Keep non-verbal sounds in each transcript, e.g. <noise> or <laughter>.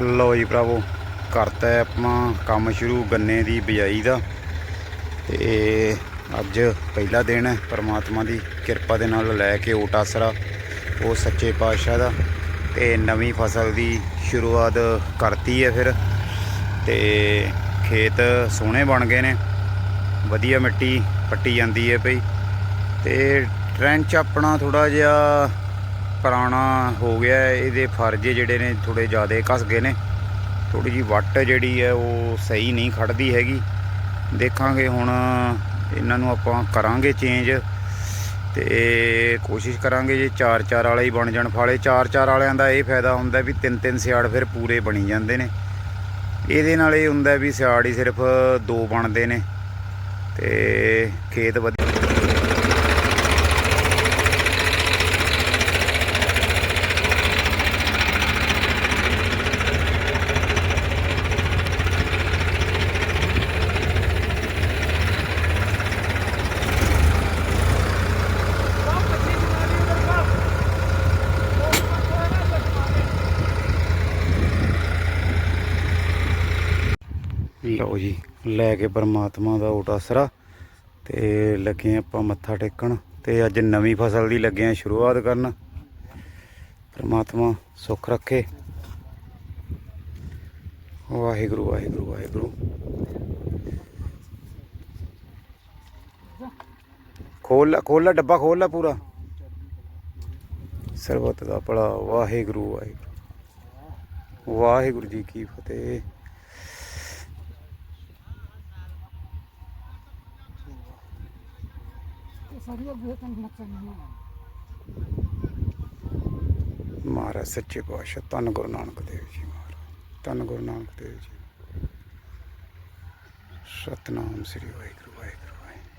ਲਓ ਜੀ ਭਰਾਵੋ, ਕਰਤਾ ਹੈ ਆਪਾਂ ਕੰਮ ਸ਼ੁਰੂ ਗੰਨੇ ਦੀ ਬਿਜਾਈ ਦਾ। ਤੇ ਅੱਜ ਪਹਿਲਾ ਦਿਨ ਹੈ, ਪਰਮਾਤਮਾ ਦੀ ਕਿਰਪਾ ਦੇ ਨਾਲ ਲੈ ਕੇ ਓਟ ਆਸਰਾ, ਉਹ ਸੱਚੇ ਪਾਤਸ਼ਾਹ ਦਾ। ਤੇ ਨਵੀਂ ਫਸਲ ਦੀ ਸ਼ੁਰੂਆਤ ਕਰਤੀ ਹੈ ਫਿਰ। ਤੇ ਖੇਤ ਸੋਹਣੇ ਬਣ ਗਏ ਨੇ, ਵਧੀਆ ਮਿੱਟੀ ਪੱਟੀ ਜਾਂਦੀ ਹੈ ਭਈ। ਤੇ ਟ੍ਰੈਂਚ ਆਪਣਾ ਥੋੜਾ ਜਿਹਾ ਪੁਰਾਣਾ ਹੋ ਗਿਆ ਇਹਦੇ ਫਰਜੇ ਜਿਹੜੇ ਨੇ ਥੋੜੇ ਜ਼ਿਆਦਾ ਘਸ ਗਏ ਨੇ। ਥੋੜੀ ਜੀ ਵੱਟ ਜਿਹੜੀ ਹੈ, ਉਹ ਸਹੀ ਨਹੀਂ ਖੜਦੀ ਹੈਗੀ। ਦੇਖਾਂਗੇ ਹੁਣ ਇਹਨਾਂ ਨੂੰ ਆਪਾਂ ਕਰਾਂਗੇ ਚੇਂਜ ਤੇ ਕੋਸ਼ਿਸ਼ ਕਰਾਂਗੇ ਜੇ 4-4 ਵਾਲੇ ਹੀ ਬਣ ਜਾਣ ਫਾਲੇ। 4-4 ਵਾਲਿਆਂ ਦਾ ਇਹ ਫਾਇਦਾ ਹੁੰਦਾ ਵੀ ਤਿੰਨ ਤਿੰਨ ਸਿਆੜ ਫਿਰ ਪੂਰੇ ਬਣੀ ਜਾਂਦੇ ਨੇ। ਇਹਦੇ ਨਾਲ ਇਹ ਹੁੰਦਾ ਵੀ ਸਿਆੜ ਹੀ ਸਿਰਫ ਦੋ ਬਣਦੇ ਨੇ ਤੇ ਖੇਤ ਵਧੀਆ ਲਓ ਜੀ ਲੈ ਕੇ ਪਰਮਾਤਮਾ ਦਾ ਓਟ ਆਸਰਾ ਤੇ ਲੱਗੇ ਆਪਾਂ ਮੱਥਾ ਟੇਕਣ ਤੇ ਅੱਜ ਨਵੀਂ ਫਸਲ ਦੀ ਲੱਗੇ ਆ ਸ਼ੁਰੂਆਤ ਕਰਨ। ਪਰਮਾਤਮਾ ਸੁੱਖ ਰੱਖੇ। ਵਾਹਿਗੁਰੂ ਵਾਹਿਗੁਰੂ ਵਾਹਿਗੁਰੂ। ਖੋਲ ਲਾ ਖੋਲ ਲਾ ਡੱਬਾ, ਖੋਲ ਲਾ ਪੂਰਾ। ਸਰਬਤ ਦਾ ਭਲਾ ਵਾਹਿਗੁਰੂ ਵਾਹਿਗੁਰੂ। ਵਾਹਿਗੁਰੂ ਜੀ ਕੀ ਫਤਿਹ। ਸਾਰੀਆਂ ਵੇਤਨ ਲੱਗਣੀਆਂ ਮਹਾਰਾਜ ਸੱਚੇ ਪਾਤਸ਼ਾਹ, ਧੰਨ ਗੁਰੂ ਨਾਨਕ ਦੇਵ ਜੀ ਮਹਾਰਾਜ, ਧੰਨ ਗੁਰੂ ਨਾਨਕ ਦੇਵ ਜੀ। ਸਤਨਾਮ ਸ੍ਰੀ ਵਾਹਿਗੁਰੂ ਵਾਹਿਗੁਰੂ ਵਾਹਿਗੁਰੂ।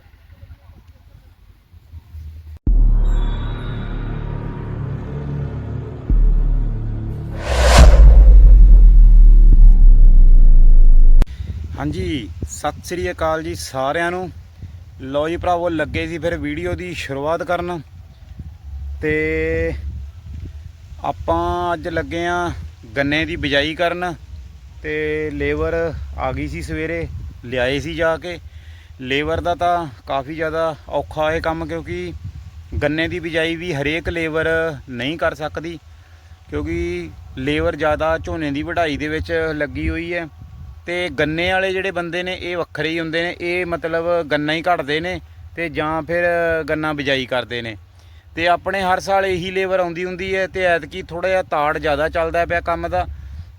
ਹਾਂਜੀ, ਸਤਿ ਸ੍ਰੀ ਅਕਾਲ ਜੀ ਸਾਰਿਆਂ ਨੂੰ। ਲਓ ਜੀ ਭਰਾਵੋ, ਲੱਗੇ ਸੀ ਫਿਰ ਵੀਡੀਓ ਦੀ ਸ਼ੁਰੂਆਤ ਕਰਨ। ਤੇ ਆਪਾਂ ਅੱਜ ਲੱਗੇ ਆ ਗੰਨੇ ਦੀ ਬਿਜਾਈ ਕਰਨ। ਤੇ ਲੇਬਰ ਆ ਗਈ ਸੀ ਸਵੇਰੇ, ਲਿਆਏ ਸੀ ਜਾ ਕੇ। ਲੇਬਰ ਦਾ ਤਾਂ ਕਾਫੀ ਜ਼ਿਆਦਾ ਔਖਾ ਇਹ ਕੰਮ, ਕਿਉਂਕਿ ਗੰਨੇ ਦੀ ਬਿਜਾਈ ਵੀ ਹਰੇਕ ਲੇਬਰ ਨਹੀਂ ਕਰ ਸਕਦੀ। ਕਿਉਂਕਿ ਲੇਬਰ ਜ਼ਿਆਦਾ ਝੋਨੇ ਦੀ ਵਢਾਈ ਦੇ ਵਿੱਚ ਲੱਗੀ ਹੋਈ ਹੈ। ਤੇ ਗੰਨੇ ਵਾਲੇ ਜਿਹੜੇ ਬੰਦੇ ਨੇ, ਇਹ ਵੱਖਰੇ ਹੀ ਹੁੰਦੇ ਨੇ। ਇਹ ਮਤਲਬ ਗੰਨਾ ਹੀ ਘਟਦੇ ਨੇ ਤੇ ਜਾਂ ਫਿਰ ਗੰਨਾ ਬਿਜਾਈ ਕਰਦੇ ਨੇ। ਤੇ ਆਪਣੇ ਹਰ ਸਾਲ ਇਹੀ ਲੇਬਰ ਆਉਂਦੀ ਹੁੰਦੀ ਹੈ ਤੇ ਐਤਕੀ ਥੋੜਾ ਜਿਹਾ ਤਾੜ ਜ਼ਿਆਦਾ ਚੱਲਦਾ ਪਿਆ ਕੰਮ ਦਾ।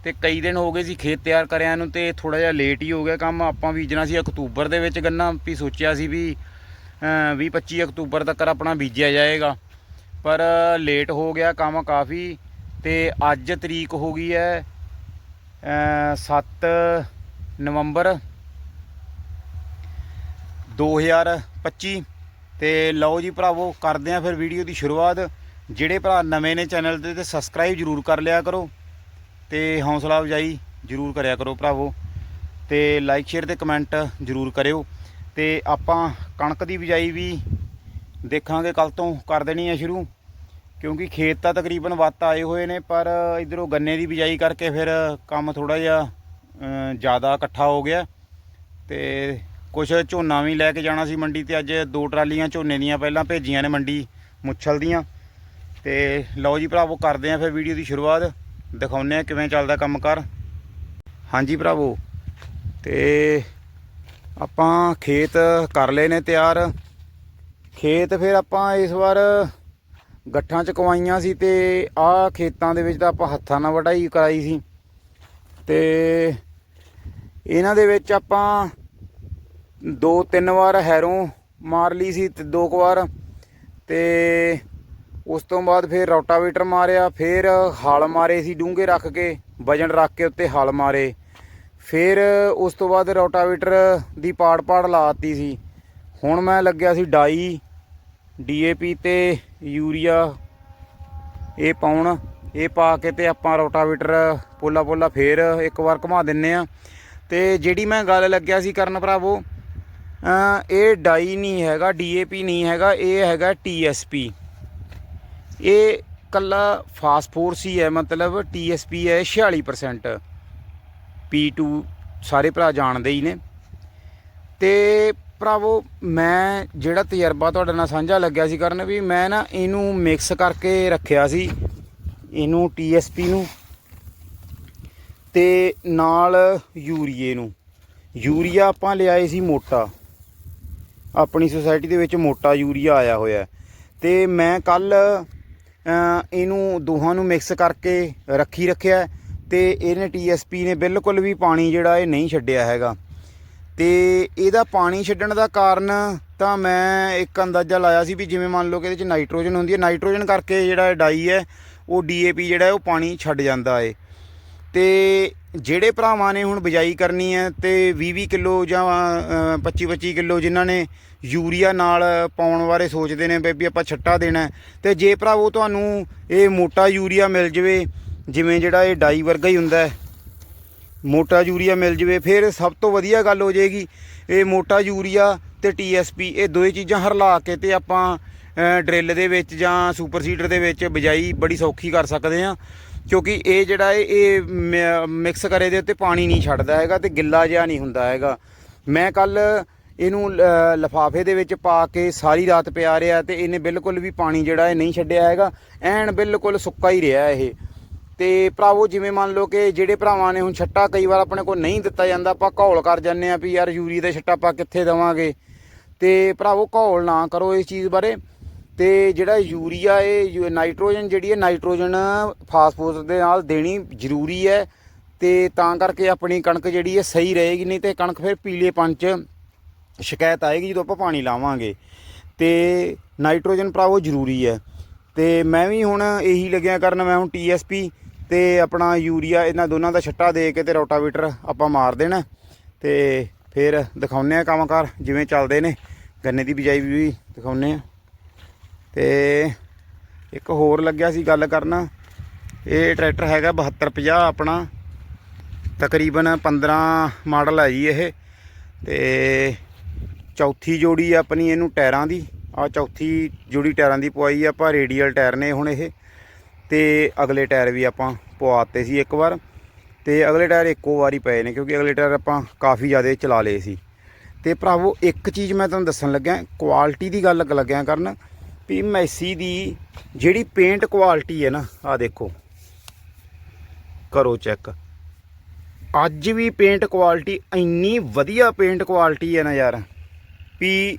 ਤੇ ਕਈ ਦਿਨ ਹੋ ਗਏ ਸੀ ਖੇਤ ਤਿਆਰ ਕਰਿਆ ਨੂੰ ਤੇ ਥੋੜਾ ਜਿਹਾ ਲੇਟ ਹੀ ਹੋ ਗਿਆ ਕੰਮ। ਆਪਾਂ ਬੀਜਣਾ ਸੀ ਅਕਤੂਬਰ ਦੇ ਵਿੱਚ ਗੰਨਾ, ਵੀ ਸੋਚਿਆ ਸੀ ਵੀ 20 25 ਅਕਤੂਬਰ ਤੱਕ ਆਪਣਾ ਬੀਜਿਆ ਜਾਏਗਾ। ਪਰ ਲੇਟ ਹੋ ਗਿਆ ਕੰਮ ਕਾਫੀ ਤੇ ਅੱਜ ਤਰੀਕ ਹੋ ਗਈ ਹੈ 7 ਨਵੰਬਰ 2025 ਤੇ ਲਓ ਜੀ ਭਰਾਵੋ, ਕਰਦੇ ਆ ਫਿਰ ਵੀਡੀਓ ਦੀ ਸ਼ੁਰੂਆਤ। ਜਿਹੜੇ ਭਰਾ ਨਵੇਂ ਨੇ ਚੈਨਲ ਤੇ ਤੇ ਸਬਸਕ੍ਰਾਈਬ ਜਰੂਰ ਕਰ ਲਿਆ ਕਰੋ। ਤੇ ਹੌਸਲਾ ਅਫਜਾਈ ਜਰੂਰ ਕਰਿਆ ਕਰੋ ਭਰਾਵੋ। ਤੇ ਲਾਈਕ ਸ਼ੇਅਰ ਤੇ ਕਮੈਂਟ ਜਰੂਰ ਕਰਿਓ। ਤੇ ਆਪਾਂ ਕਣਕ ਦੀ ਬਿਜਾਈ ਵੀ ਦੇਖਾਂਗੇ ਕੱਲ ਤੋਂ ਕਰ ਦੇਣੀ ਹੈ ਸ਼ੁਰੂ। ਕਿਉਂਕਿ ਖੇਤ ਤਾਂ ਤਕਰੀਬਨ ਵੱਤ ਆਏ ਹੋਏ ਨੇ, ਪਰ ਇਧਰੋਂ ਗੰਨੇ ਦੀ ਬਿਜਾਈ ਕਰਕੇ ਫਿਰ ਕੰਮ ਥੋੜਾ ਜਿਹਾ ਜ਼ਿਆਦਾ ਇਕੱਠਾ ਹੋ ਗਿਆ ਤੇ ਕੁਝ ਝੋਨਾ ਵੀ ਲੈ ਕੇ ਜਾਣਾ ਸੀ ਮੰਡੀ ਤੇ ਅੱਜ ਦੋ ਟਰਾਲੀਆਂ ਝੋਨੇ ਦੀਆਂ ਪਹਿਲਾਂ ਭੇਜੀਆਂ ਨੇ ਮੰਡੀ ਮੁੱਛਲ ਦੀਆਂ। ਤੇ ਲਓ ਜੀ ਭਰਾਵੋ, ਕਰਦੇ ਆਂ ਫਿਰ ਵੀਡੀਓ ਦੀ ਸ਼ੁਰੂਆਤ। ਦਿਖਾਉਂਦੇ ਆ ਕਿਵੇਂ ਚੱਲਦਾ ਕੰਮ ਕਰ ਹਾਂਜੀ ਭਰਾਵੋ, ਤੇ ਆਪਾਂ ਖੇਤ ਕਰ ਲਏ ਨੇ ਤਿਆਰ। ਖੇਤ ਫਿਰ ਆਪਾਂ ਇਸ ਵਾਰ ਗੱਠਾਂ ਚ ਕਵਾਈਆਂ ਸੀ ਤੇ ਆਹ ਖੇਤਾਂ ਦੇ ਵਿੱਚ ਤਾਂ ਆਪਾਂ ਹੱਥਾਂ ਨਾਲ ਵਢਾਈ ਕਰਾਈ ਸੀ। ਤੇ ਇਹਨਾਂ ਦੇ ਵਿੱਚ ਆਪਾਂ ਦੋ ਤਿੰਨ ਵਾਰ ਹੈਰੋਂ ਮਾਰ ਲਈ ਸੀ ਤੇ ਦੋ ਕੁ ਵਾਰ। ਤੇ ਉਸ ਤੋਂ ਬਾਅਦ ਫਿਰ ਰੋਟਾਵੇਟਰ ਮਾਰਿਆ, ਫਿਰ ਹਲ ਮਾਰੇ ਸੀ ਡੂੰਘੇ ਰੱਖ ਕੇ, ਵਜਨ ਰੱਖ ਕੇ ਉੱਤੇ ਹਲ ਮਾਰੇ। ਫਿਰ ਉਸ ਤੋਂ ਬਾਅਦ ਰੋਟਾਵੇਟਰ ਦੀ ਪਾੜ ਪਾੜ ਲਾਤੀ ਸੀ। ਹੁਣ ਮੈਂ ਲੱਗਿਆ ਸੀ ਡਾਈ ਡੀਏਪੀ ਤੇ ਯੂਰੀਆ। ਇਹ ਪਾਉਣ, ਇਹ ਪਾ ਕੇ ਤੇ ਆਪਾਂ ਰੋਟਾਵੇਟਰ ਪੋਲਾ ਪੋਲਾ ਫੇਰ ਇੱਕ ਵਾਰ ਘੁਮਾ ਦਿੰਨੇ ਆ। ਤੇ ਜਿਹੜੀ ਮੈਂ ਗੱਲ ਲੱਗਿਆ ਸੀ ਕਰਨ ਭਰਾਵੋ ਇਹ ਡਾਈ ਨਹੀਂ ਹੈਗਾ ਡੀਏਪੀ ਨਹੀਂ ਹੈਗਾ, ਇਹ ਹੈਗਾ ਟੀਐਸਪੀ ਇਹ ਕੱਲਾ ਫਾਸਫੋਰਸ ਹੀ ਹੈ ਮਤਲਬ ਟੀਐਸਪੀ ਹੈ 46% P2 ਸਾਰੇ ਭਰਾ ਜਾਣਦੇ ਹੀ ਨੇ। ਤੇ ਭਰਾਵੋ ਮੈਂ ਜਿਹੜਾ ਤਜਰਬਾ ਤੁਹਾਡੇ ਨਾਲ ਸਾਂਝਾ ਲੱਗਿਆ ਸੀ ਕਰਨ ਵੀ ਮੈਂ ਨਾ ਇਹਨੂੰ ਮਿਕਸ ਕਰਕੇ ਰੱਖਿਆ ਸੀ, ਇਹਨੂੰ TSP ਨੂੰ। ਤੇ ਨਾਲ ਯੂਰੀਏ ਨੂੰ। ਯੂਰੀਆ ਆਪਾਂ ਲਿਆਏ ਸੀ ਮੋਟਾ। ਆਪਣੀ ਸੁਸਾਇਟੀ ਦੇ ਵਿੱਚ ਮੋਟਾ ਯੂਰੀਆ ਆਇਆ ਹੋਇਆ ਹੈ। ਤੇ ਮੈਂ ਕੱਲ ਇਹਨੂੰ ਦੋਹਾਂ ਨੂੰ ਮਿਕਸ ਕਰਕੇ ਰੱਖੀ ਰੱਖਿਆ ਹੈ ਤੇ ਇਹਨੇ TSP ਨੇ ਬਿਲਕੁਲ ਵੀ ਪਾਣੀ ਜਿਹੜਾ ਇਹ ਨਹੀਂ ਛੱਡਿਆ ਹੈਗਾ। ਤੇ ਇਹਦਾ ਪਾਣੀ ਛੱਡਣ ਦਾ ਕਾਰਨ ਤਾਂ ਮੈਂ ਇੱਕ ਅੰਦਾਜ਼ਾ ਲਾਇਆ ਸੀ ਵੀ ਜਿਵੇਂ ਮੰਨ ਲਓ ਕਿ ਇਹਦੇ ਚ ਨਾਈਟ੍ਰੋਜਨ ਹੁੰਦੀ ਹੈ। ਨਾਈਟ੍ਰੋਜਨ ਕਰਕੇ ਜਿਹੜਾ ਡਾਈ ਹੈ, ਉਹ DAP ਜਿਹੜਾ ਉਹ ਪਾਣੀ ਛੱਡ ਜਾਂਦਾ ਏ ਤੇ ਜਿਹੜੇ ਭਰਾਵਾਂ ਨੇ ਹੁਣ ਬਿਜਾਈ ਕਰਨੀ ਹੈ ਤੇ 20-20 ਕਿਲੋ ਜਾਂ 25-25 ਕਿਲੋ ਜਿਨ੍ਹਾਂ ਨੇ ਯੂਰੀਆ ਨਾਲ ਪਾਉਣ ਬਾਰੇ ਸੋਚਦੇ ਨੇ ਵੀ ਆਪਾਂ ਛੱਟਾ ਦੇਣਾ ਹੈ, ਤੇ ਜੇ ਭਰਾਵੋ ਤੁਹਾਨੂੰ ਇਹ ਮੋਟਾ ਯੂਰੀਆ ਮਿਲ ਜਵੇ ਜਿਵੇਂ ਜਿਹੜਾ ਇਹ ਡਾਈ ਵਰਗਾ ਹੀ ਹੁੰਦਾ ਹੈ ਮੋਟਾ ਯੂਰੀਆ ਮਿਲ ਜਵੇ ਫਿਰ ਸਭ ਤੋਂ ਵਧੀਆ ਗੱਲ ਹੋ ਜਾਏਗੀ ਇਹ ਮੋਟਾ ਯੂਰੀਆ ਤੇ TSP ਇਹ ਦੋਏ ਚੀਜ਼ਾਂ ਹਰਲਾ ਕੇ ਤੇ ਆਪਾਂ ਡਰਿੱਲ ਦੇ ਵਿੱਚ ਜਾਂ ਸੁਪਰ ਸੀਡਰ ਦੇ ਵਿੱਚ ਬਿਜਾਈ ਬੜੀ ਸੌਖੀ ਕਰ ਸਕਦੇ ਆ ਕਿਉਂਕਿ ਇਹ ਜਿਹੜਾ ਇਹ ਇਹ ਮਿਕਸ ਕਰੇ ਦੇ ਉੱਤੇ ਪਾਣੀ ਨਹੀਂ ਛੱਡਦਾ ਹੈਗਾ ਤੇ ਗਿੱਲਾ ਜਿਹਾ ਨਹੀਂ ਹੁੰਦਾ ਹੈਗਾ। ਮੈਂ ਕੱਲ ਇਹਨੂੰ ਲਫਾਫੇ ਦੇ ਵਿੱਚ ਪਾ ਕੇ ਸਾਰੀ ਰਾਤ ਪਿਆ ਰਿਹਾ ਤੇ ਇਹਨੇ ਬਿਲਕੁਲ ਵੀ ਪਾਣੀ ਜਿਹੜਾ ਇਹ ਨਹੀਂ ਛੱਡਿਆ ਹੈਗਾ। ਐਨ ਬਿਲਕੁਲ ਸੁੱਕਾ ਹੀ ਰਿਹਾ ਇਹ। ਤੇ ਭਰਾਵੋ, ਜਿਵੇਂ ਮੰਨ ਲਓ ਕਿ ਜਿਹੜੇ ਭਰਾਵਾਂ ਨੇ ਹੁਣ ਛੱਟਾ ਕਈ ਵਾਰ ਆਪਣੇ ਕੋਲ ਨਹੀਂ ਦਿੱਤਾ ਜਾਂਦਾ, ਆਪਾਂ ਘੋਲ ਕਰ ਜਾਂਦੇ ਆ ਵੀ ਯਾਰ ਯੂਰੀ ਦਾ ਛੱਟਾ ਆਪਾਂ ਕਿੱਥੇ ਦੇਵਾਂਗੇ। ਤੇ ਭਰਾਵੋ, ਘੋਲ ਨਾ ਕਰੋ ਇਸ ਚੀਜ਼ ਬਾਰੇ। ਤੇ ਜਿਹੜਾ ਯੂਰੀਆ ਇਹ ਯੂ- ਨਾਈਟ੍ਰੋਜਨ ਜਿਹੜੀ ਹੈ, ਨਾਈਟ੍ਰੋਜਨ ਫਾਸਫੋਰਸ ਦੇ ਨਾਲ ਦੇਣੀ ਜ਼ਰੂਰੀ ਹੈ ਤੇ ਤਾਂ ਕਰਕੇ ਆਪਣੀ ਕਣਕ ਜਿਹੜੀ ਹੈ ਸਹੀ ਰਹੇਗੀ, ਨਹੀਂ ਤੇ ਕਣਕ ਫਿਰ ਪੀਲੇਪਣ ਚ ਸ਼ਿਕਾਇਤ ਆਏਗੀ ਜਦੋਂ ਆਪਾਂ ਪਾਣੀ ਲਾਵਾਂਗੇ। ਤੇ ਨਾਈਟ੍ਰੋਜਨ ਭਰਾਵੋ ਜ਼ਰੂਰੀ ਹੈ। ਤੇ ਮੈਂ ਵੀ ਹੁਣ ਇਹੀ ਲੱਗਿਆ ਕਰਨ, ਮੈਂ ਹੁਣ TSP ਤੇ ਆਪਣਾ ਯੂਰੀਆ, ਇਹਨਾਂ ਦੋਨਾਂ ਦਾ ਛੱਟਾ ਦੇ ਕੇ ਤੇ ਰੋਟਾਵੀਟਰ ਆਪਾਂ ਮਾਰ ਦੇਣਾ। ਤੇ ਫਿਰ ਦਿਖਾਉਨੇ ਆ ਕੰਮਕਾਰ, ਜਿਵੇਂ ਚੱਲਦੇ ਨੇ। ਗੰਨੇ ਦੀ ਬਿਜਾਈ ਵੀ ਦਿਖਾਉਨੇ ਆ ਤੇ ਇੱਕ ਹੋਰ ਲੱਗਿਆ ਸੀ ਗੱਲ ਕਰਨਾ। ਇਹ ਟਰੈਕਟਰ ਹੈਗਾ 7250 ਆਪਣਾ। ਤਕਰੀਬਨ 15 ਮਾਡਲ ਹੈ ਜੀ ਇਹ। ਤੇ ਚੌਥੀ ਜੋੜੀ ਆਪਣੀ ਇਹਨੂੰ ਟਾਇਰਾਂ ਦੀ। ਆ ਚੌਥੀ ਜੋੜੀ ਟਾਇਰਾਂ ਦੀ ਪਵਾਈ ਆਪਾਂ, ਰੇਡੀਅਲ ਟਾਇਰ ਨੇ ਹੁਣ ਇਹ। ਤੇ ਅਗਲੇ ਟਾਇਰ ਵੀ ਆਪਾਂ ਪਵਾਤੇ ਸੀ ਇੱਕ ਵਾਰ। ਤੇ ਅਗਲੇ ਟਾਇਰ ਇੱਕੋ ਵਾਰੀ ਪਏ ਨੇ, ਕਿਉਂਕਿ ਅਗਲੇ ਟਾਇਰ ਆਪਾਂ ਕਾਫੀ ਜ਼ਿਆਦਾ ਚਲਾ ਲਏ ਸੀ। ਤੇ ਭਰਾਵੋ, ਇੱਕ ਚੀਜ਼ ਮੈਂ ਤੁਹਾਨੂੰ ਦੱਸਣ ਲੱਗਿਆ ਕੁਆਲਿਟੀ ਦੀ ਗੱਲ ਲੱਗਿਆ ਕਰਨ। ਵੀ ਮੈਸੀ ਦੀ ਜਿਹੜੀ ਪੇਂਟ ਕੁਆਲਿਟੀ ਹੈ ਨਾ ਆ ਦੇਖੋ। ਕਰੋ ਚੈੱਕ ਅੱਜ ਵੀ ਪੇਂਟ ਕੁਆਲਿਟੀ ਇੰਨੀ ਵਧੀਆ ਪੇਂਟ ਕੁਆਲਿਟੀ ਹੈ ਨਾ ਯਾਰ, ਵੀ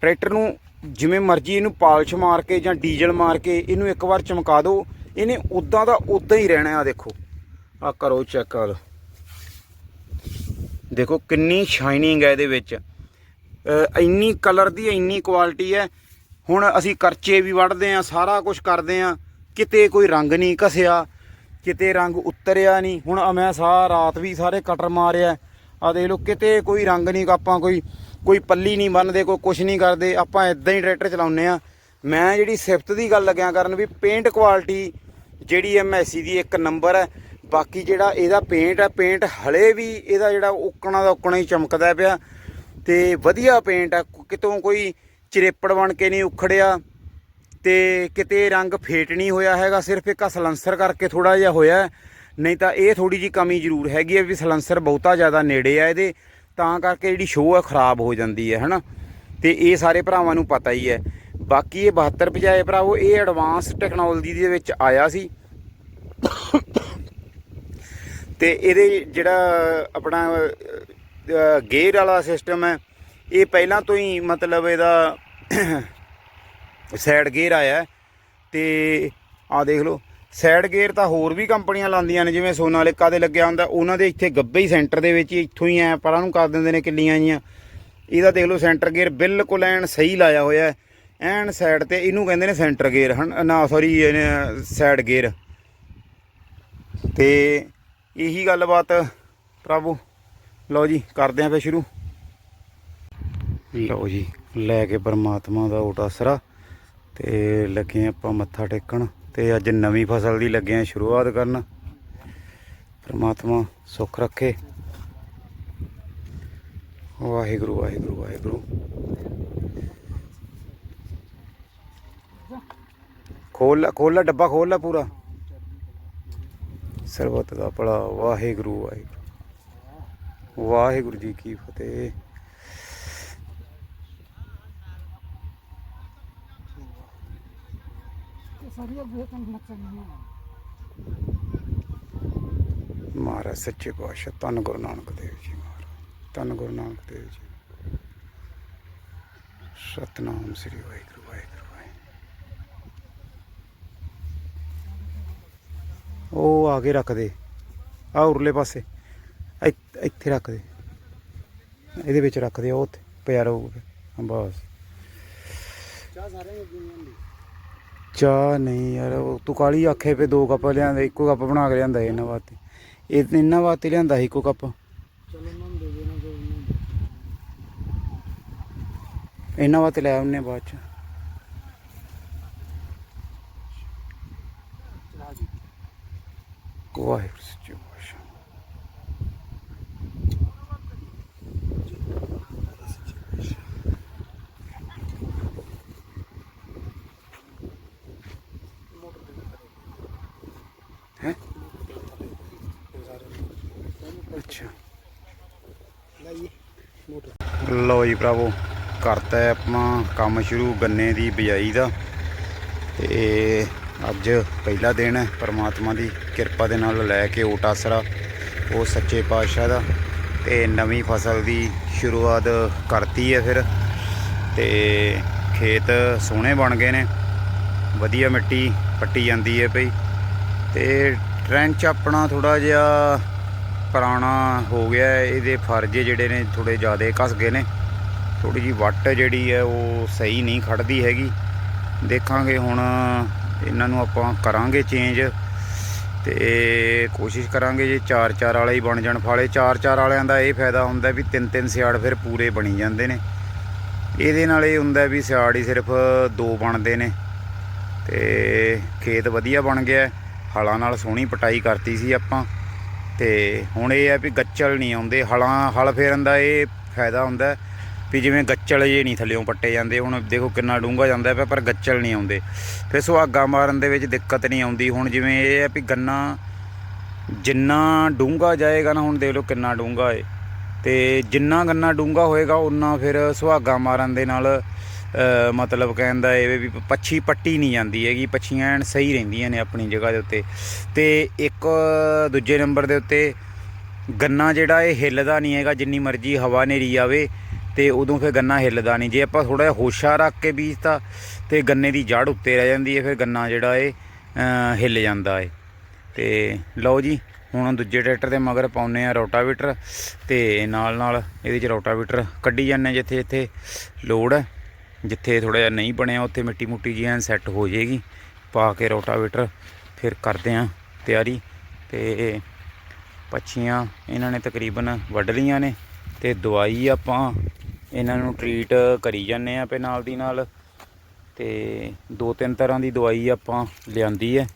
ਟਰੈਕਟਰ ਨੂੰ ਜਿਵੇਂ ਮਰਜ਼ੀ ਇਹਨੂੰ ਪਾਲਿਸ਼ ਮਾਰ ਕੇ ਜਾਂ ਡੀਜ਼ਲ ਮਾਰ ਕੇ ਇਹਨੂੰ ਇੱਕ ਵਾਰ ਚਮਕਾ ਦਿਓ, ਇਹਨੇ ਉਦਾਂ ਦਾ ਉਦਾਂ ਹੀ ਰਹਿਣਾ ਆ ਦੇਖੋ। ਆ ਕਰੋ ਚੈੱਕ ਕਰ ਦੇਖੋ ਕਿੰਨੀ ਸ਼ਾਈਨਿੰਗ ਹੈ ਇਹਦੇ ਵਿੱਚ। ਇੰਨੀ ਕਲਰ ਦੀ ਇੰਨੀ ਕੁਆਲਿਟੀ ਹੈ ਹੁਣ ਅਸੀਂ ਕਰਚੇ ਵੀ ਵੜਦੇ ਆ ਸਾਰਾ ਕੁਝ ਕਰਦੇ ਆ ਕਿਤੇ ਕੋਈ ਰੰਗ ਨਹੀਂ ਘਸਿਆ, ਕਿਤੇ ਰੰਗ ਉਤਰਿਆ ਨਹੀਂ। ਹੁਣ ਆ ਮੈਂ ਸਾਰਾ ਰਾਤ ਵੀ ਸਾਰੇ ਕਟਰ ਮਾਰਿਆ। ਆ ਦੇਖ ਲਓ, ਕਿਤੇ ਕੋਈ ਰੰਗ ਨਹੀਂ, ਆਪਾਂ ਕੋਈ ਕੋਈ ਪੱਲੀ ਨਹੀਂ ਬੰਨਦੇ, ਕੋਈ ਕੁਝ ਨਹੀਂ ਕਰਦੇ। ਆਪਾਂ ਇਦਾਂ ਹੀ ਟਰੈਕਟਰ ਚਲਾਉਂਦੇ ਆ ਮੈਂ ਜਿਹੜੀ ਸਿਫਤ ਦੀ ਗੱਲ ਲੱਗਿਆ ਕਰਨ ਵੀ ਪੇਂਟ ਕੁਆਲਿਟੀ ਜਿਹੜੀ ਐਮਐਸਸੀ ਦੀ ਇੱਕ ਨੰਬਰ ਹੈ। ਬਾਕੀ ਜਿਹੜਾ ਇਹਦਾ ਪੇਂਟ ਹੈ ਪੇਂਟ ਹਲੇ ਵੀ ਇਹਦਾ ਜਿਹੜਾ ਉੱਕਣਾ ਦਾ ਉੱਕਣਾ ਹੀ ਚਮਕਦਾ ਪਿਆ। ਤੇ ਵਧੀਆ ਪੇਂਟ ਆ ਕਿਤੋਂ ਕੋਈ ਚਰੇਪੜ ਬਣ ਕੇ ਨਹੀਂ ਉਖੜਿਆ ਤੇ ਕਿਤੇ ਰੰਗ ਫੇਟ ਨਹੀਂ ਹੋਇਆ ਹੈਗਾ, ਸਿਰਫ ਇੱਕ ਸਲੰਸਰ ਕਰਕੇ ਥੋੜਾ ਜਿਹਾ ਹੋਇਆ। ਨਹੀਂ ਤਾਂ ਇਹ ਥੋੜੀ ਜੀ ਕਮੀ ਜ਼ਰੂਰ ਹੈਗੀ ਹੈ ਵੀ ਸਲੰਸਰ ਬਹੁਤਾ ਜ਼ਿਆਦਾ ਨੇੜੇ ਆ ਇਹਦੇ, ਤਾਂ ਕਰਕੇ ਜਿਹੜੀ ਸ਼ੋਅ ਹੈ ਖਰਾਬ ਹੋ ਜਾਂਦੀ ਹੈ, ਹਨਾ? ਤੇ ਇਹ ਸਾਰੇ ਭਰਾਵਾਂ ਨੂੰ ਪਤਾ ਹੀ ਹੈ। ਬਾਕੀ ਇਹ 72 ਪਜਾਏ ਭਰਾਵੋ, ਇਹ ਐਡਵਾਂਸ ਟੈਕਨੋਲੋਜੀ ਦੇ ਵਿੱਚ ਆਇਆ ਸੀ। ਤੇ ਇਹਦੇ ਜਿਹੜਾ ਆਪਣਾ ਗੇਅਰ ਵਾਲਾ ਸਿਸਟਮ ਹੈ ਇਹ ਪਹਿਲਾਂ ਤੋਂ ਹੀ ਮਤਲਬ ਇਹਦਾ ਸਾਈਡ ਗੇਅਰ ਆਇਆ ਹੈ ਤੇ ਆਹ ਦੇਖ ਲਓ ਸਾਈਡ ਗੇਅਰ ਤਾਂ ਹੋਰ ਵੀ ਕੰਪਨੀਆਂ ਲਾਉਂਦੀਆਂ ਨੇ, ਜਿਵੇਂ ਸੋਨਾਲਿਕਾ ਦੇ ਲੱਗਿਆ ਹੁੰਦਾ, ਉਹਨਾਂ ਦੇ ਇੱਥੇ ਗੱਬੇ ਹੀ ਸੈਂਟਰ ਦੇ ਵਿੱਚ ਹੀ ਇੱਥੋਂ ਹੀ ਐ ਪਰਾਂ ਨੂੰ ਕਰ ਦਿੰਦੇ ਨੇ ਕਿੱਲੀਆਂ ਜੀਆਂ। ਇਹਦਾ ਦੇਖ ਲਓ ਸੈਂਟਰ ਗੇਅਰ ਬਿਲਕੁਲ ਐਨ ਸਹੀ ਲਾਇਆ ਹੋਇਆ ਐਨ ਸਾਈਡ ਤੇ ਇਹਨੂੰ ਕਹਿੰਦੇ ਨੇ ਸੈਂਟਰ ਗੇਅਰ ਹਨ ਨਾ ਸੌਰੀ ਸਾਈਡ ਗੇਅਰ ਤੇ ਇਹੀ ਗੱਲਬਾਤ, ਪ੍ਰਭੂ, ਲਓ ਜੀ, ਕਰਦੇ ਆਂ ਫੇ ਸ਼ੁਰੂ। ਲਓ ਜੀ, ਲੈ ਕੇ ਪਰਮਾਤਮਾ ਦਾ ਓਟ ਆਸਰਾ ਤੇ ਲੱਗੇ ਆਪਾਂ ਮੱਥਾ ਟੇਕਣ ਤੇ ਅੱਜ ਨਵੀਂ ਫਸਲ ਦੀ ਲੱਗੇ ਆਂ ਸ਼ੁਰੂਆਤ ਕਰਨ। ਪਰਮਾਤਮਾ ਸੁੱਖ ਰੱਖੇ। ਵਾਹਿਗੁਰੂ ਵਾਹਿਗੁਰੂ ਵਾਹਿਗੁਰੂ। ਖੋਲ ਲਾ- ਖੋਲ ਲਾ, ਡੱਬਾ ਖੋਲ ਲਾ ਪੂਰਾ। ਸਰਬੱਤ ਦਾ ਭਲਾ ਵਾਹਿਗੁਰੂ ਵਾਹਿਗੁਰੂ। ਵਾਹਿਗੁਰੂ ਜੀ ਕੀ ਫਤਿਹ। ਸਾਰੀਆਂ ਮਹਾਰਾਜ ਸੱਚੇ ਪਾਤਸ਼ਾਹ ਧੰਨ ਗੁਰੂ ਨਾਨਕ ਦੇਵ ਜੀ ਮਹਾਰਾਜ ਧੰਨ ਗੁਰੂ ਨਾਨਕ ਦੇਵ ਜੀ। ਸਤਨਾਮ ਸ੍ਰੀ ਵਾਹਿਗੁਰੂ ਵਾਹਿਗੁਰੂ ਵਾਹਿਗੁਰੂ। ਉਹ ਆਗੇ ਰੱਖ ਦੇ। ਆ ਉਰਲੇ ਪਾਸੇ। ਇੱਥ- ਰੱਖ ਦੇ। ਇਹਦੇ ਵਿੱਚ ਰੱਖ ਦੇ ਉਹ ਉੱਥੇ ਪਿਆ ਰਹੂਗਾ। ਹਾਂ, ਬਸ। ਚਾਹ ਸਾਰਿਆਂ ਨੂੰ ਪੀਣੀ ਹੁੰਦੀ। ਚਾਹ ਨਹੀਂ ਯਾਰ, ਉਹ ਤੂੰ ਕਾਲੀ ਆਖੇ ਪੇ ਦੋ ਕੱਪ ਲਿਆਂਦੇ, ਇੱਕੋ ਕੱਪ ਬਣਾ ਕੇ ਲਿਆਂਦਾ ਇਹਨਾਂ ਵਾਸਤੇ। ਇਹ ਇਹਨਾਂ ਵਾਸਤੇ ਲਿਆਂਦਾ ਸੀ ਇੱਕੋ ਕੱਪ। ਇਹਨਾਂ ਵਾਸਤੇ ਲੈ ਆਉਨੇ ਬਾਅਦ ਚ। ਵਾਹਿਗੁਰੂ ਸੱਚੇ ਪਾਤਸ਼ਾਹ। ਮੋਟਰ ਲਓ ਜੀ ਭਰਾਵੋ, ਕਰਤਾ ਹੈ ਆਪਣਾ ਕੰਮ ਸ਼ੁਰੂ ਗੰਨੇ ਦੀ ਬਿਜਾਈ ਦਾ। ਤੇ ਅੱਜ ਪਹਿਲਾ ਦਿਨ ਹੈ, ਪਰਮਾਤਮਾ ਦੀ ਕਿਰਪਾ ਦੇ ਨਾਲ ਲੈ ਕੇ ਓਟ ਆਸਰਾ, ਉਹ ਸੱਚੇ ਪਾਤਸ਼ਾਹ ਦਾ। ਤੇ ਨਵੀਂ ਫਸਲ ਦੀ ਸ਼ੁਰੂਆਤ ਕਰਤੀ ਹੈ ਫਿਰ। ਤੇ ਖੇਤ ਸੋਹਣੇ ਬਣ ਗਏ ਨੇ, ਵਧੀਆ ਮਿੱਟੀ ਪੱਟੀ ਜਾਂਦੀ ਹੈ ਭਈ। ਤੇ ਟ੍ਰੈਂਚ ਆਪਣਾ ਥੋੜਾ ਜਿਹਾ ਪੁਰਾਣਾ ਹੋ ਗਿਆ ਇਹਦੇ ਫਰਜੇ ਜਿਹੜੇ ਨੇ ਥੋੜੇ ਜ਼ਿਆਦਾ ਘਸ ਗਏ ਨੇ। ਥੋੜੀ ਜੀ ਵੱਟ ਜਿਹੜੀ ਹੈ, ਉਹ ਸਹੀ ਨਹੀਂ ਖੜਦੀ ਹੈਗੀ। ਦੇਖਾਂਗੇ ਹੁਣ ਇਹਨਾਂ ਨੂੰ ਆਪਾਂ ਕਰਾਂਗੇ ਚੇਂਜ ਤੇ ਕੋਸ਼ਿਸ਼ ਕਰਾਂਗੇ ਜੇ 4-4 ਵਾਲੇ ਹੀ ਬਣ ਜਾਣ ਫਾਲੇ। 4-4 ਵਾਲਿਆਂ ਦਾ ਇਹ ਫਾਇਦਾ ਹੁੰਦਾ ਵੀ ਤਿੰਨ ਤਿੰਨ ਸਿਆੜ ਫਿਰ ਪੂਰੇ ਬਣੀ ਜਾਂਦੇ ਨੇ। ਇਹਦੇ ਨਾਲ ਇਹ ਹੁੰਦਾ ਵੀ ਸਿਆੜ ਹੀ ਸਿਰਫ ਦੋ ਬਣਦੇ ਨੇ ਤੇ ਖੇਤ ਵਧੀਆ ਬਣ ਗਿਆ। ਹਲਾਂ ਨਾਲ ਸੋਹਣੀ ਪਟਾਈ ਕਰਤੀ ਸੀ ਆਪਾਂ। ਤੇ ਹੁਣ ਇਹ ਹੈ ਵੀ ਗੱਚਲ ਨਹੀਂ ਆਉਂਦੇ, ਹਲਾਂ, ਹਲ ਫੇਰਨ ਦਾ ਇਹ ਫਾਇਦਾ ਹੁੰਦਾ ਵੀ ਜਿਵੇਂ ਗੱਚਲ ਜੇ ਨਹੀਂ ਥੱਲਿਓਂ ਪੱਟੇ ਜਾਂਦੇ, ਹੁਣ ਦੇਖੋ ਕਿੰਨਾ ਡੂੰਘਾ ਜਾਂਦਾ ਪਿਆ, ਪਰ ਗੱਚਲ ਨਹੀਂ ਆਉਂਦੇ। ਫਿਰ ਸੁਹਾਗਾ ਮਾਰਨ ਦੇ ਵਿੱਚ ਦਿੱਕਤ ਨਹੀਂ ਆਉਂਦੀ। ਹੁਣ ਜਿਵੇਂ ਇਹ ਹੈ ਵੀ ਗੰਨਾ ਜਿੰਨਾ ਡੂੰਘਾ ਜਾਏਗਾ ਨਾ, ਹੁਣ ਦੇਖ ਲਓ ਕਿੰਨਾ ਡੂੰਘਾ ਏ। ਤੇ ਜਿੰਨਾ ਗੰਨਾ ਡੂੰਘਾ ਹੋਏਗਾ ਉਨਾ ਫਿਰ ਸੁਹਾਗਾ ਮਾਰਨ ਦੇ ਨਾਲ ਮਤਲਬ ਕਹਿੰਦਾ ਇਹ ਵੀ ਪੱਛੀ ਪੱਟੀ ਨਹੀਂ ਜਾਂਦੀ ਹੈਗੀ, ਪੱਛੀਆਂ ਐਨ ਸਹੀ ਰਹਿੰਦੀਆਂ ਨੇ ਆਪਣੀ ਜਗ੍ਹਾ ਦੇ ਉੱਤੇ। ਤੇ ਇੱਕ ਦੂਜੇ ਨੰਬਰ ਦੇ ਉੱਤੇ ਗੰਨਾ ਜਿਹੜਾ ਇਹ ਹਿੱਲਦਾ ਨਹੀਂ ਹੈਗਾ, ਜਿੰਨੀ ਮਰਜ਼ੀ ਹਵਾ ਨੇਰੀ ਆਵੇ, ਤੇ ਉਦੋਂ ਫਿਰ ਗੰਨਾ ਹਿੱਲਦਾ ਨਹੀਂ। ਜੇ ਆਪਾਂ ਥੋੜਾ ਜਿਹਾ ਹੋਸ਼ਾ ਰੱਖ ਕੇ ਬੀਜਤਾ ਤੇ ਗੰਨੇ ਦੀ ਜੜ ਉੱਤੇ ਰਹਿ ਜਾਂਦੀ ਹੈ, ਫਿਰ ਗੰਨਾ ਜਿਹੜਾ ਇਹ ਹਿੱਲ ਜਾਂਦਾ ਹੈ। ਤੇ ਲਓ ਜੀ, ਹੁਣ ਦੂਜੇ ਟਰੈਕਟਰ ਦੇ ਮਗਰ ਪਾਉਨੇ ਆ ਰੋਟਾਵੀਟਰ, ਤੇ ਨਾਲ ਨਾਲ ਇਹਦੇ ਚ ਰੋਟਾਵੀਟਰ ਕੱਢੀ ਜਾਂਦੇ ਜਿੱਥੇ ਜਿੱਥੇ ਲੋੜ ਹੈ। ਜਿੱਥੇ ਥੋੜਾ ਜਿਹਾ ਨਹੀਂ ਬਣਿਆ, ਉੱਥੇ ਮਿੱਟੀ ਮੁੱਟੀ ਜੀ ਐਨ ਸੈੱਟ ਹੋ ਜਾਏਗੀ। ਪਾ ਕੇ ਰੋਟਾਵੀਟਰ, ਫਿਰ ਕਰਦੇ ਆ ਤਿਆਰੀ। ਤੇ ਪੱਛੀਆਂ ਇਹਨਾਂ ਨੇ ਤਕਰੀਬਨ ਵੱਢ ਲੀਆਂ ਨੇ ਤੇ ਦਵਾਈ ਆਪਾਂ ਇਹਨਾਂ ਨੂੰ ਟ੍ਰੀਟ ਕਰੀ ਜਾਂਦੇ ਆ ਪੇ ਨਾਲ ਦੀ ਨਾਲ। ਤੇ ਦੋ ਤਿੰਨ ਤਰ੍ਹਾਂ ਦੀ ਦਵਾਈ ਆਪਾਂ ਲਿਆਂਦੀ ਹੈ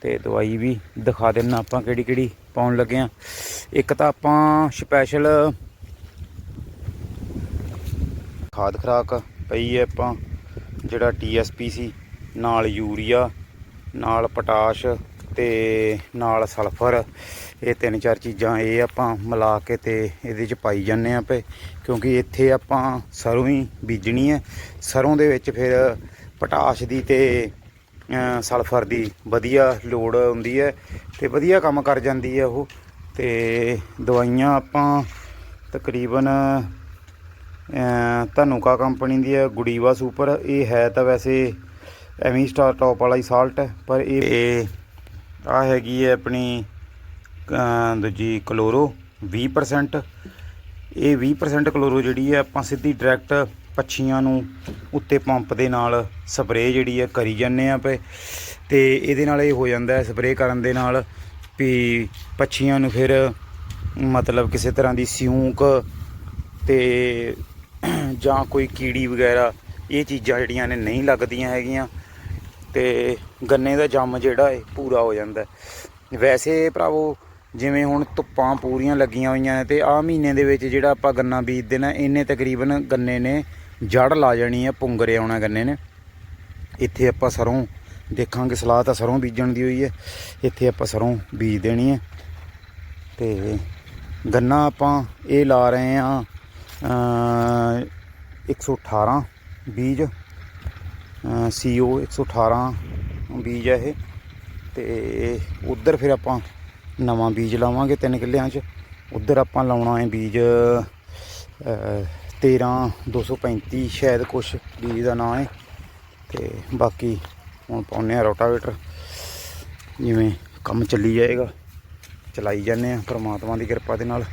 ਤੇ ਦਵਾਈ ਵੀ ਦਿਖਾ ਦਿੰਨਾ ਆਪਾਂ ਕਿਹੜੀ ਕਿਹੜੀ ਪਾਉਣ ਲੱਗੇ ਆ। ਇੱਕ ਤਾਂ ਆਪਾਂ ਸਪੈਸ਼ਲ ਖਾਦ ਖਰਾਕ ਪਈ ਹੈ ਆਪਾਂ, ਜਿਹੜਾ ਟੀਐਸਪੀ ਸੀ, ਨਾਲ ਯੂਰੀਆ, ਨਾਲ ਪੋਟਾਸ਼ ਤੇ ਨਾਲ ਸਲਫਰ। ਇਹ ਤਿੰਨ ਚਾਰ ਚੀਜ਼ਾਂ ਇਹ ਆਪਾਂ ਮਿਲਾ ਕੇ ਤੇ ਇਹਦੇ ਚ ਪਾਈ ਜਾਂਦੇ ਆ ਪਏ ਕਿਉਂਕਿ ਇੱਥੇ ਆਪਾਂ ਸਰੋਂ ਹੀ ਬੀਜਣੀ ਹੈ। ਸਰੋਂ ਦੇ ਵਿੱਚ ਫਿਰ ਪੋਟਾਸ਼ ਦੀ ਤੇ ਸਲਫਰ ਦੀ ਵਧੀਆ ਲੋੜ ਹੁੰਦੀ ਹੈ ਤੇ ਵਧੀਆ ਕੰਮ ਕਰ ਜਾਂਦੀ ਹੈ ਉਹ। ਤੇ ਦਵਾਈਆਂ ਆਪਾਂ ਤਕਰੀਬਨ ਧਨੂਕਾ ਕੰਪਨੀ ਦੀ ਹੈ ਗੁਡੀਵਾ ਸੁਪਰ। ਇਹ ਹੈ ਤਾਂ ਵੈਸੇ ਐਵੇਂ ਸਟਾਰ ਟੌਪ ਵਾਲਾ ਹੀ ਸਾਲਟ ਹੈ ਪਰ ਇਹ ਆ ਹੈਗੀ ਹੈ ਆਪਣੀ ਦੂਜੀ ਕਲੋਰੋ 20% ਇਹ 20% ਕਲੋਰੋ ਜਿਹੜੀ ਹੈ ਆਪਾਂ ਸਿੱਧੀ ਡਾਇਰੈਕਟ ਪੱਛੀਆਂ ਨੂੰ ਉੱਤੇ ਪੰਪ ਦੇ ਨਾਲ ਸਪਰੇਅ ਜਿਹੜੀ ਹੈ ਕਰੀ ਜਾਂਦੇ ਆ ਪਏ ਤੇ ਇਹਦੇ ਨਾਲ ਇਹ ਹੋ ਜਾਂਦਾ ਹੈ ਸਪਰੇਅ ਕਰਨ ਦੇ ਨਾਲ ਵੀ ਪੱਛੀਆਂ ਨੂੰ ਫਿਰ ਮਤਲਬ ਕਿਸੇ ਤਰ੍ਹਾਂ ਦੀ ਸਿਉਂਕ ਤੇ <clears throat> ਜਾਂ ਕੋਈ ਕੀੜੀ ਵਗੈਰਾ, ਇਹ ਚੀਜ਼ਾਂ ਜਿਹੜੀਆਂ ਨੇ ਨਹੀਂ ਲੱਗਦੀਆਂ ਹੈਗੀਆਂ ਤੇ ਗੰਨੇ ਦਾ ਜੰਮ ਜਿਹੜਾ ਹੈ ਪੂਰਾ ਹੋ ਜਾਂਦਾ। ਵੈਸੇ ਭਰਾਵੋ, ਜਿਵੇਂ ਹੁਣ ਧੁੱਪਾਂ ਪੂਰੀਆਂ ਲੱਗੀਆਂ ਹੋਈਆਂ ਨੇ ਤੇ ਆਹ ਮਹੀਨੇ ਦੇ ਵਿੱਚ ਜਿਹੜਾ ਆਪਾਂ ਗੰਨਾ ਬੀਜਦੇ ਨਾ ਇੰਨੇ ਤਕਰੀਬਨ ਗੰਨੇ ਨੇ ਜੜ ਲਾ ਜਾਣੀ ਹੈ ਪੁੰਗਰੇ ਆਉਣਾ ਗੰਨੇ ਨੇ। ਇੱਥੇ ਆਪਾਂ ਸਰੋਂ ਦੇਖਾਂਗੇ, ਸਲਾਹ ਤਾਂ ਸਰੋਂ ਬੀਜਣ ਦੀ ਹੋਈ ਹੈ ਇੱਥੇ ਆਪਾਂ ਸਰੋਂ ਬੀਜ ਦੇਣੀ ਹੈ ਤੇ ਗੰਨਾ ਆਪਾਂ ਇਹ ਲਾ ਰਹੇ ਆ 118 ਬੀਜ ਸੀਓ 118 ਬੀਜ ਹੈ ਇਹ। ਤੇ ਉਧਰ ਫਿਰ ਆਪਾਂ ਨਵਾਂ ਬੀਜ ਲਾਵਾਂਗੇ 3 ਕਿੱਲਿਆਂ 'ਚ। ਉਧਰ ਆਪਾਂ ਲਾਉਣਾ ਹੈ ਬੀਜ ਅਹ, 13 235 ਸ਼ਾਇਦ ਕੁਛ ਬੀਜ ਦਾ ਨਾਂ ਹੈ। ਤੇ ਬਾਕੀ ਹੁਣ ਪਾਉਨੇ ਆ ਰੋਟਾਵੇਟਰ ਜਿਵੇਂ ਕੰਮ ਚੱਲੀ ਜਾਏਗਾ। ਚਲਾਈ ਜਾਂਦੇ ਆ ਪ੍ਰਮਾਤਮਾ ਦੀ ਕਿਰਪਾ ਦੇ ਨਾਲ।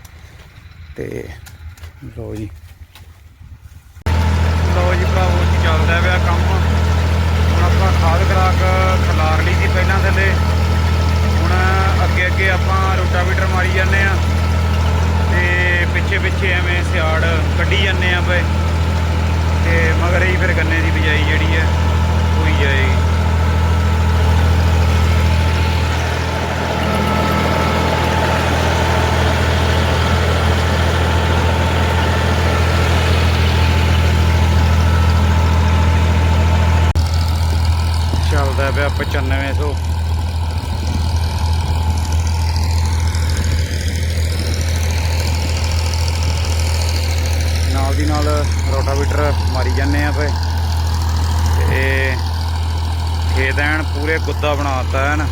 ਤੇ ਲਓ ਜੀ। ਲਓ ਜੀ ਭਰਾਵੋ ਚੱਲਦਾ ਪਿਆ ਕੰਮ। ਹੁਣ ਆਪਾਂ ਖਾਦ ਖਰਾਕ ਖਲਾਰ ਲਈ ਸੀ ਪਹਿਲਾਂ ਥੱਲੇ। ਹੁਣ ਅੱਗੇ ਅੱਗੇ ਆਪਾਂ ਰੋਟਾਵੇਟਰ ਮਾਰੀ ਜਾਂਦੇ ਆ। ਤੇ ਪਿੱਛੇ ਪਿੱਛੇ ਐਵੇਂ ਸਿਆੜ ਕੱਢੀ ਜਾਂਦੇ ਆ ਪਏ ਤੇ ਮਗਰ ਹੀ ਫਿਰ ਗੰਨੇ ਦੀ ਬਿਜਾਈ ਜਿਹੜੀ ਹੈ, ਹੋਈ ਜਾਏਗੀ। ਚੱਲਦਾ ਪਿਆ 9500 ਨਾਲ ਦੀ ਨਾਲ ਰੋਟਾਵੀਟਰ ਮਾਰੀ ਜਾਂਦੇ ਆ ਫੇ ਤੇ ਖੇਤ ਐਨ ਪੂਰੇ ਗੁੱਦਾ ਬਣਾਤਾ ਐਨ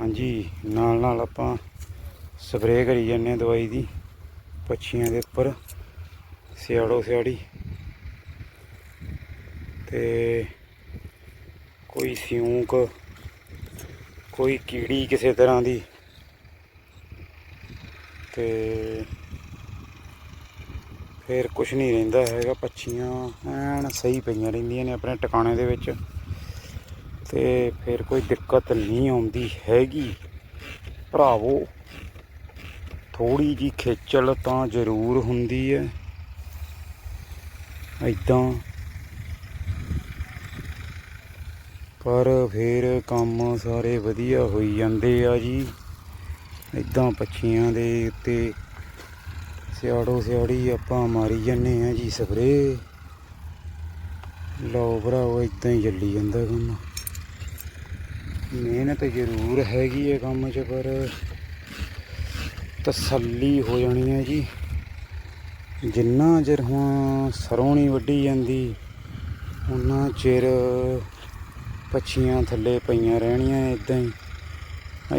ਹਾਂਜੀ ਨਾਲ ਨਾਲ ਆਪਾਂ ਸਪਰੇਅ ਕਰੀ ਜਾਂਦੇ ਆ ਦਵਾਈ ਦੀ, ਪੱਛੀਆਂ ਦੇ ਉੱਪਰ, ਸਿਆੜੋ ਸਿਆੜੀ। ਤੇ ਕੋਈ ਸਿਉਂਕ, ਕੋਈ ਕੀੜੀ ਕਿਸੇ ਤਰ੍ਹਾਂ ਦੀ। ਤੇ ਫਿਰ ਕੁਝ ਨਹੀਂ ਰਹਿੰਦਾ ਹੈਗਾ, ਪੱਛੀਆਂ ਐਨ ਸਹੀ ਪਈਆਂ ਰਹਿੰਦੀਆਂ ਨੇ ਆਪਣੇ ਟਿਕਾਣੇ ਦੇ ਵਿੱਚ। ਤੇ ਫਿਰ ਕੋਈ ਦਿੱਕਤ ਨਹੀਂ ਆਉਂਦੀ ਹੈਗੀ। ਭਰਾਵੋ ਥੋੜੀ ਜੀ ਖੇਚਲ ਤਾਂ ਜ਼ਰੂਰ ਹੁੰਦੀ ਹੈ। ਐਦਾਂ ਪਰ ਫਿਰ ਕੰਮ ਸਾਰੇ ਵਧੀਆ ਹੋਈ ਜਾਂਦੇ ਆ ਜੀ। ਐਦਾਂ ਪੱਛੀਆਂ ਦੇ ਉੱਤੇ ਸਿਆੜੋ ਸਿਆੜੀ ਆਪਾਂ ਮਾਰੀ ਜੰਨੇ ਆ ਜੀ ਸਪਰੇ ਲਓ ਭਰਾਓ ਇਦਾਂ ਹੀ ਚੱਲੀ ਜਾਂਦਾ ਕੰਮ। ਮਿਹਨਤ ਜ਼ਰੂਰ ਹੈਗੀ ਹੈ ਕੰਮ 'ਚ, ਪਰ ਤਸੱਲੀ ਹੋ ਜਾਣੀ ਹੈ ਜੀ। ਜਿੰਨਾ ਚਿਰ ਹੁਣ ਸਰੋਂ ਨਹੀਂ ਵੱਢੀ ਜਾਂਦੀ ਉਹਨਾਂ ਚਿਰ ਪੱਛੀਆਂ ਥੱਲੇ ਪਈਆਂ ਰਹਿਣੀਆਂ ਇਦਾਂ ਹੀ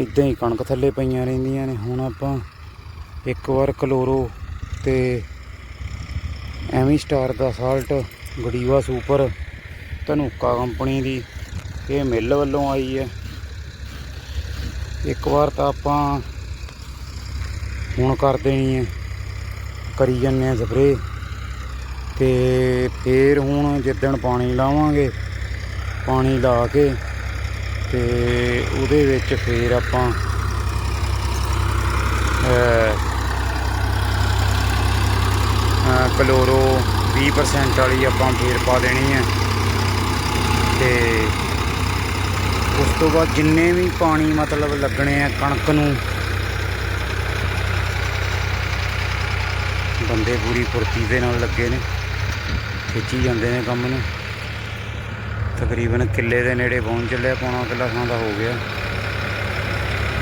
ਇਦਾਂ ਹੀ ਕਣਕ ਥੱਲੇ ਪਈਆਂ ਰਹਿੰਦੀਆਂ ਨੇ। ਹੁਣ ਆਪਾਂ ਇੱਕ ਵਾਰ ਕਲੋਰੋ ਤੇ ਐਮੀ ਸਟਾਰ ਦਾ ਸਾਲਟ, ਗੜੀਵਾ ਸੁਪਰ, ਧਨੁਕਾ ਕੰਪਨੀ ਦੀ, ਇਹ ਮਿੱਲ ਵੱਲੋਂ ਆਈ ਹੈ। ਇੱਕ ਵਾਰ ਤਾਂ ਆਪਾਂ ਹੁਣ ਕਰ ਦੇਣੀ ਹੈ। ਕਰੀ ਜੰਨੇ ਆ ਸਪਰੇ ਤੇ ਫੇਰ ਹੁਣ ਜਿੱਦਣ ਪਾਣੀ ਲਾਵਾਂਗੇ, ਪਾਣੀ ਲਾ ਕੇ ਤੇ ਉਹਦੇ ਵਿੱਚ ਫੇਰ ਆਪਾਂ ਕਲੋਰੋ 20% ਵਾਲੀ ਆਪਾਂ ਫੇਰ ਪਾ ਦੇਣੀ ਹੈ। ਤੇ ਤੋਂ ਬਾਅਦ ਜਿੰਨੇ ਵੀ ਪਾਣੀ ਮਤਲਬ ਲੱਗਣੇ ਆ ਕਣਕ ਨੂੰ ਬੰਦੇ ਪੂਰੀ ਫੁਰਤੀ ਦੇ ਨਾਲ ਲੱਗੇ ਨੇ ਖਿੱਚੀ ਜਾਂਦੇ ਨੇ ਕੰਮ ਨੂੰ ਤਕਰੀਬਨ ਕਿੱਲੇ ਦੇ ਨੇੜੇ ਪਹੁੰਚ ਚੱਲਿਆ ਪੌਣਾ ਕਿੱਲਾ ਥਾਂ ਦਾ ਹੋ ਗਿਆ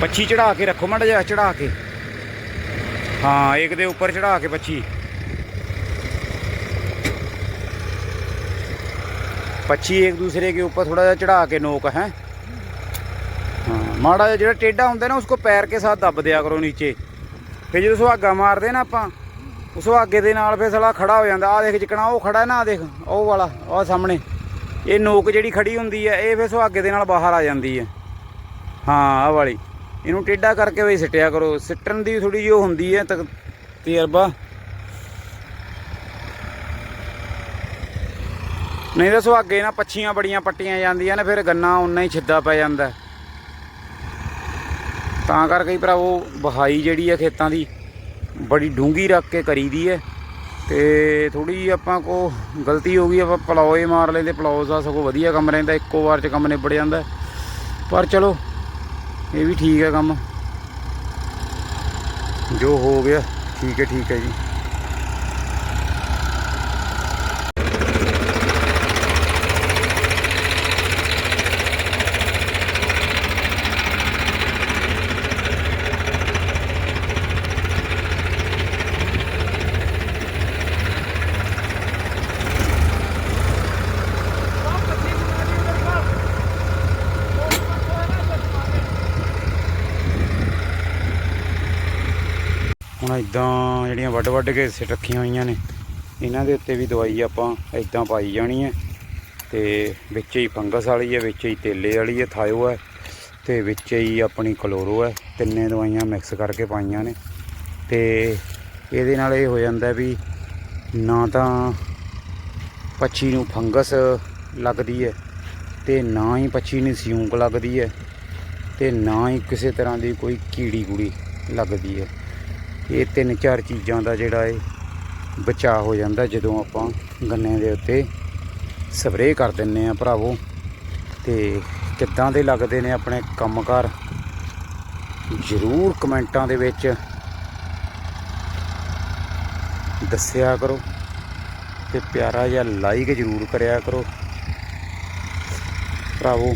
ਪੱਛੀ ਚੜਾ ਕੇ ਰੱਖੋ ਮੜ ਜਾ ਚੜਾ ਕੇ ਹਾਂ ਇੱਕ ਦੇ ਉੱਪਰ ਚੜਾ ਕੇ ਪੱਛੀ पक्षी एक दूसरे के ऊपर थोड़ा सा चढ़ा के नोक है ਮਾੜਾ ਜਿਹਾ ਜਿਹੜਾ ਟੇਡਾ ਹੁੰਦਾ ਨਾ ਉਸको ਪੈਰ ਕੇ ਸਾਥ ਦੱਬ ਦਿਆ ਕਰੋ ਨੀਚੇ। ਫਿਰ ਜਦੋਂ ਸੁਹਾਗਾ ਮਾਰਦੇ ਨਾ ਆਪਾਂ, ਉਸ ਸੁਹਾਗੇ ਦੇ ਨਾਲ ਫਿਰ ਸਲਾ ਖੜਾ ਹੋ ਜਾਂਦਾ। ਆ ਦੇਖ ਚਿਕਣਾ, ਉਹ ਖੜਾ ਨਾ ਆ ਦੇਖ, ਉਹ ਵਾਲਾ ਉਹ ਸਾਹਮਣੇ। ਇਹ ਨੋਕ ਜਿਹੜੀ ਖੜੀ ਹੁੰਦੀ ਹੈ, ਇਹ ਫਿਰ ਸੁਹਾਗੇ ਦੇ ਨਾਲ ਬਾਹਰ ਆ ਜਾਂਦੀ ਹੈ। ਹਾਂ ਆ ਵਾਲੀ। ਇਹਨੂੰ ਟੇਡਾ ਕਰਕੇ ਵੀ ਸਿੱਟਿਆ ਕਰੋ। ਸਿੱਟਣ ਦੀ ਥੋੜੀ ਜਿਹੀ ਉਹ ਹੁੰਦੀ ਹੈ ਤਜਰਬਾ। ਨਹੀਂ ਤਾਂ ਸੁਹਾਗੇ ਨਾ ਪੱਛੀਆਂ ਬੜੀਆਂ ਪੱਟੀਆਂ ਜਾਂਦੀਆਂ ਨੇ, ਫਿਰ ਗੰਨਾ ਉਨਾ ਹੀ ਛਿੱਦਾ ਪੈ ਜਾਂਦਾ। ਤਾਂ ਕਰਕੇ ਹੀ ਭਰਾਵੋ ਬਹਾਈ ਜਿਹੜੀ ਹੈ ਖੇਤਾਂ ਦੀ, ਬੜੀ ਡੂੰਗੀ ਰੱਖ ਕੇ ਕਰੀਦੀ ਹੈ ਤੇ ਥੋੜੀ ਆਪਾਂ ਕੋ ਗਲਤੀ ਹੋ ਗਈ, ਆਪਾਂ ਪਲੌਏ ਮਾਰ ਲੈਂਦੇ, ਪਲੌਸ ਦਾ ਸਗੋਂ ਵਧੀਆ ਕੰਮ ਰਹਿੰਦਾ, ਇੱਕੋ ਵਾਰ ਚ ਕੰਮ ਨਿਬੜ ਜਾਂਦਾ। ਪਰ ਚਲੋ, ਇਹ ਵੀ ਠੀਕ ਹੈ ਕੰਮ। ਜੋ ਹੋ ਗਿਆ, ਠੀਕ ਹੈ ਠੀਕ ਹੈ ਜੀ। ਇਦਾਂ ਜਿਹੜੀਆਂ ਵੱਡ ਵੱਡ ਕੇ ਸਿੱਟ ਰੱਖੀਆਂ ਹੋਈਆਂ ਨੇ, ਇਹਨਾਂ ਦੇ ਉੱਤੇ ਵੀ ਦਵਾਈ ਆਪਾਂ ਇਦਾਂ ਪਾਈ ਜਾਣੀ ਹੈ। ਤੇ ਵਿੱਚ ਹੀ ਫੰਗਸ ਵਾਲੀ ਹੈ, ਵਿੱਚ ਹੀ ਤੇਲੇ ਵਾਲੀ ਹੈ, ਥਾਇਓ ਹੈ, ਤੇ ਵਿੱਚ ਹੀ ਆਪਣੀ ਕਲੋਰੋ ਹੈ, ਤਿੰਨੇ ਦਵਾਈਆਂ ਮਿਕਸ ਕਰਕੇ ਪਾਈਆਂ ਨੇ। ਤੇ ਇਹਦੇ ਨਾਲ ਇਹ ਹੋ ਜਾਂਦਾ ਵੀ ਨਾ ਤਾਂ ਪੱਛੀ ਨੂੰ ਫੰਗਸ ਲੱਗਦੀ ਹੈ, ਤੇ ਨਾ ਹੀ ਪੱਛੀ ਨੂੰ ਸਿਉਂਕ ਲੱਗਦੀ ਹੈ, ਤੇ ਨਾ ਹੀ ਕਿਸੇ ਤਰ੍ਹਾਂ ਦੀ ਕੋਈ ਕੀੜੀ ਕੁੜੀ ਲੱਗਦੀ ਹੈ। ਇਹ ਤਿੰਨ ਚਾਰ ਚੀਜ਼ਾਂ ਦਾ ਜਿਹੜਾ ਹੈ ਬਚਾਅ ਹੋ ਜਾਂਦਾ ਜਦੋਂ ਆਪਾਂ ਗੰਨੇ ਦੇ ਉੱਤੇ ਸਪਰੇਅ ਕਰ ਦਿੰਨੇ ਆ ਭਰਾਵੋ। ਤੇ ਕਿੱਦਾਂ ਦੇ ਲੱਗਦੇ ਨੇ ਆਪਣੇ ਕੰਮਕਾਰ? ਜ਼ਰੂਰ ਕਮੈਂਟਾਂ ਦੇ ਵਿੱਚ ਦੱਸਿਆ ਕਰੋ ਤੇ ਪਿਆਰਾ ਜਿਹਾ ਲਾਈਕ ਜ਼ਰੂਰ ਕਰਿਆ ਕਰੋ। ਭਰਾਵੋ